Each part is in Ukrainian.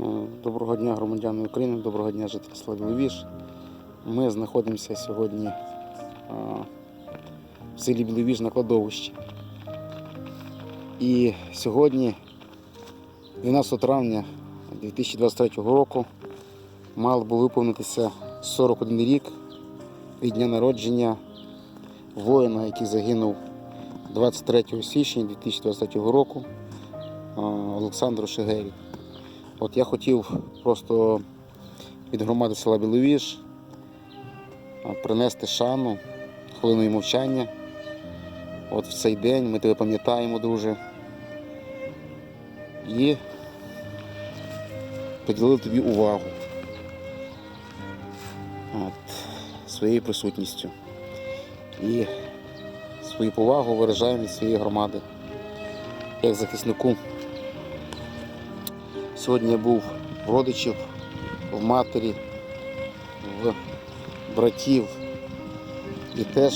Е, Доброго дня, громадяни України, доброго дня, жителі села Біловіж. Ми знаходимося сьогодні е, в селі Біловіж на кладовищі. І сьогодні, 12 травня 2023 року, мало було виповнитися 41 рік від дня народження воїна, який загинув 23 січня 2023 року е, Олександру Шегері. От я хотів просто від громади села Біловіж принести шану, хвилиною мовчання. От в цей день ми тебе пам'ятаємо, друже. І поділили тобі увагу от, своєю присутністю. І свою повагу виражаємо від своєї громади як захиснику. Сьогодні я був в родичів, в матері, в братів і теж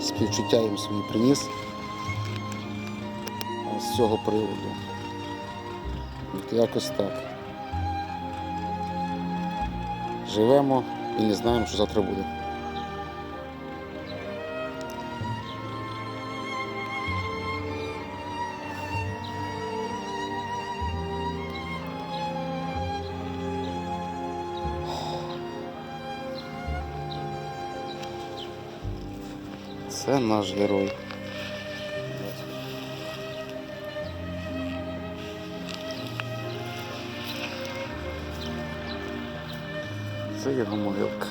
співчуття їм свої приніс з цього приводу. От якось так. Живемо і не знаємо, що завтра буде. Це наш герой. Це його могилка.